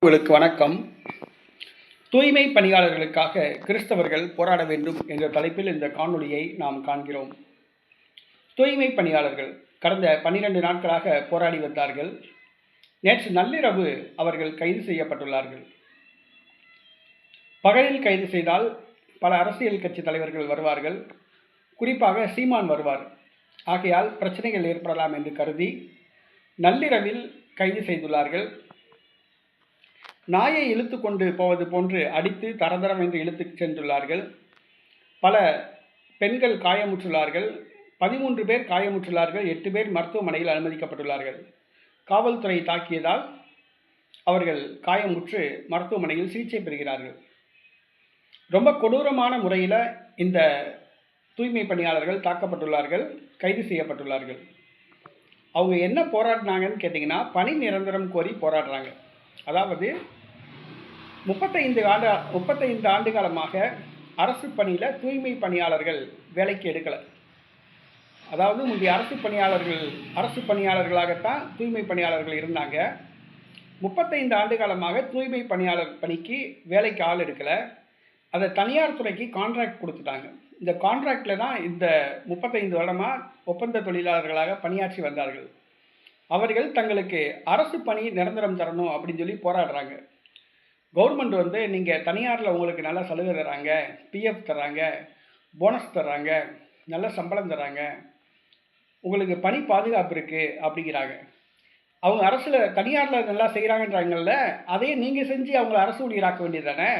உங்களுக்கு வணக்கம். தூய்மை பணியாளர்களுக்காக கிறிஸ்தவர்கள் போராட வேண்டும் என்ற தலைப்பில் இந்த காணொளியை நாம் காண்கிறோம். தூய்மை பணியாளர்கள் கடந்த பன்னிரண்டு நாட்களாக போராடி வந்தார்கள். நேற்று நள்ளிரவு அவர்கள் கைது செய்யப்பட்டுள்ளார்கள். பகலில் கைது செய்தால் பல அரசியல் கட்சி தலைவர்கள் வருவார்கள். குறிப்பாக சீமான் வருவார். ஆகையால் பிரச்சனைகள் ஏற்படலாம் என்று கருதி நள்ளிரவில் கைது செய்துள்ளார்கள். நாயை இழுத்து கொண்டு போவது போன்று அடித்து தரதரம் என்று இழுத்து சென்றுள்ளார்கள். பல பெண்கள் காயமுற்றுள்ளார்கள். பதிமூன்று பேர் காயமுற்றுள்ளார்கள். எட்டு பேர் மருத்துவமனையில் அனுமதிக்கப்பட்டுள்ளார்கள். காவல்துறை தாக்கியதால் அவர்கள் காயமுற்று மருத்துவமனையில் சிகிச்சை பெறுகிறார்கள். ரொம்ப கொடூரமான முறையில் இந்த தூய்மை பணியாளர்கள் தாக்கப்பட்டுள்ளார்கள் கைது செய்யப்பட்டுள்ளார்கள். அவங்க என்ன போராடினாங்கன்னு கேட்டிங்கன்னா பணி நிரந்தரம் கோரி போராடுறாங்க. அதாவது முப்பத்தைந்து ஆண்டு முப்பத்தைந்து ஆண்டு காலமாக அரசு பணியில் தூய்மை பணியாளர்கள் வேலைக்கு எடுக்கலை. அதாவது முந்தைய அரசு பணியாளர்கள் அரசு பணியாளர்களாகத்தான் தூய்மை பணியாளர்கள் இருந்தாங்க. முப்பத்தைந்து ஆண்டு காலமாக தூய்மை பணியாளர் பணிக்கு வேலைக்கு ஆள் எடுக்கலை. அதை தனியார் துறைக்கு கான்ட்ராக்ட் கொடுத்துட்டாங்க. இந்த கான்ட்ராக்டில் தான் இந்த முப்பத்தைந்து வருடமாக ஒப்பந்த தொழிலாளர்களாக பணியாற்றி வந்தார்கள். அவர்கள் தங்களுக்கு அரசு பணி நிரந்தரம் தரணும் அப்படின்னு சொல்லி போராடுறாங்க. கவர்மெண்ட் வந்து நீங்கள் தனியாரில் உங்களுக்கு நல்லா சலுகை தராங்க பிஎஃப் தராங்க போனஸ் தராங்க நல்ல சம்பளம் தராங்க உங்களுக்கு பணி பாதுகாப்பு இருக்குது அப்படிங்கிறாங்க. அவங்க அரசில் தனியாரில் நல்லா செய்கிறாங்கன்றாங்கல்ல அதையே நீங்கள் செஞ்சு அவங்கள அரசு ஊழியராக்க வேண்டியது தானே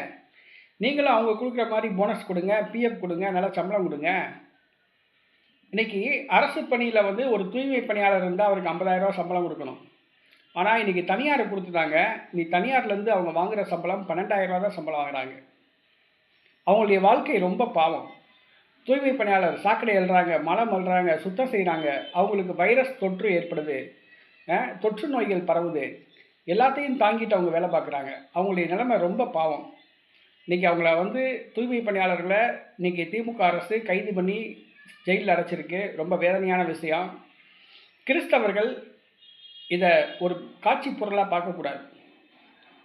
நீங்களும் அவங்க கொடுக்குற மாதிரி போனஸ் கொடுங்க பிஎஃப் கொடுங்க நல்லா சம்பளம் கொடுங்க. இன்றைக்கி அரசு பணியில் வந்து ஒரு தூய்மை பணியாளர் இருந்தால் அவருக்கு ஐம்பதாயிரம் சம்பளம் கொடுக்கணும். ஆனால் இன்னைக்கு தனியார் கொடுத்துட்டாங்க. நீ தனியார்லேருந்து அவங்க வாங்குகிற சம்பளம் 12000 ரூபா தான் சம்பளம் வாங்குறாங்க. அவங்களுடைய வாழ்க்கை ரொம்ப பாவம். தூய்மை பணியாளர் சாக்கடை எழுறாங்க மலம் அள்ளுறாங்க சுத்தம் செய்கிறாங்க அவங்களுக்கு வைரஸ் தொற்று ஏற்படுது. தொற்று நோய்கள் பரவுது. எல்லாத்தையும் தாங்கிட்டு அவங்க வேலை பார்க்குறாங்க. அவங்களுடைய நிலைமை ரொம்ப பாவம். இன்னைக்கு அவங்கள வந்து தூய்மை பணியாளர்களை இன்றைக்கி திமுக அரசு கைது பண்ணி ஜெயிலில் அடைச்சிருக்கு ரொம்ப வேதனையான விஷயம். கிறிஸ்தவர்கள் இதை ஒரு காட்சி பொருளாக பார்க்கக்கூடாது.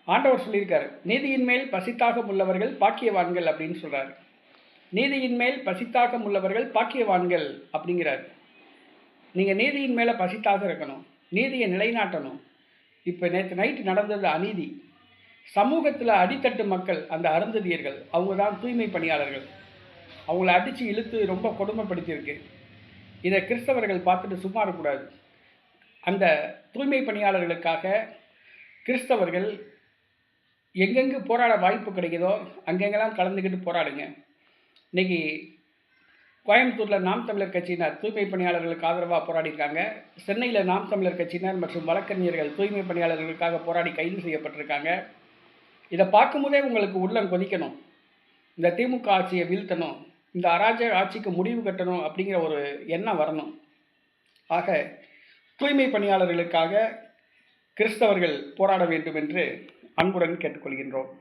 ஆண்டவர் சொல்லியிருக்காரு நீதியின் மேல் பசித்தாகம் உள்ளவர்கள் பாக்கியவான்கள் அப்படின்னு சொல்கிறாரு நீதியின் மேல் பசித்தாகம் உள்ளவர்கள் பாக்கியவான்கள் அப்படிங்கிறார். நீங்கள் நீதியின் மேலே பசித்தாக இருக்கணும் நீதியை நிலைநாட்டணும். இப்போ நேற்று நைட்டு நடந்தது அநீதி. சமூகத்தில் அடித்தட்டு மக்கள் அந்த அருந்ததியர்கள் அவங்க தான் தூய்மை பணியாளர்கள். அவங்கள அடித்து இழுத்து ரொம்ப கொடுமைப்படுத்தியிருக்கு. இதை கிறிஸ்தவர்கள் பார்த்துட்டு சும்மா இருக்கக்கூடாது. அந்த தூய்மை பணியாளர்களுக்காக கிறிஸ்தவர்கள் எங்கெங்கு போராட வாய்ப்பு கிடைக்குதோ அங்கெங்கெல்லாம் கலந்துக்கிட்டு போராடுங்க. இன்றைக்கி கோயம்புத்தூரில் நாம் தமிழர் கட்சியினர் தூய்மை பணியாளர்களுக்கு ஆதரவாக போராடியிருக்காங்க. சென்னையில் நாம் தமிழர் கட்சியினர் மற்றும் வழக்கறிஞர்கள் தூய்மை பணியாளர்களுக்காக போராடி கைது செய்யப்பட்டிருக்காங்க. இதை பார்க்கும்போதே உங்களுக்கு உள்ளம் கொதிக்கணும். இந்த திமுக ஆட்சியை வீழ்த்தணும். இந்த அராஜக ஆட்சிக்கு முடிவு கட்டணும் அப்படிங்கிற ஒரு எண்ணம் வரணும். ஆக தூய்மை பணியாளர்களுக்காக கிறிஸ்தவர்கள் போராட வேண்டும் என்று அன்புடன் கேட்டுக்கொள்கின்றோம்.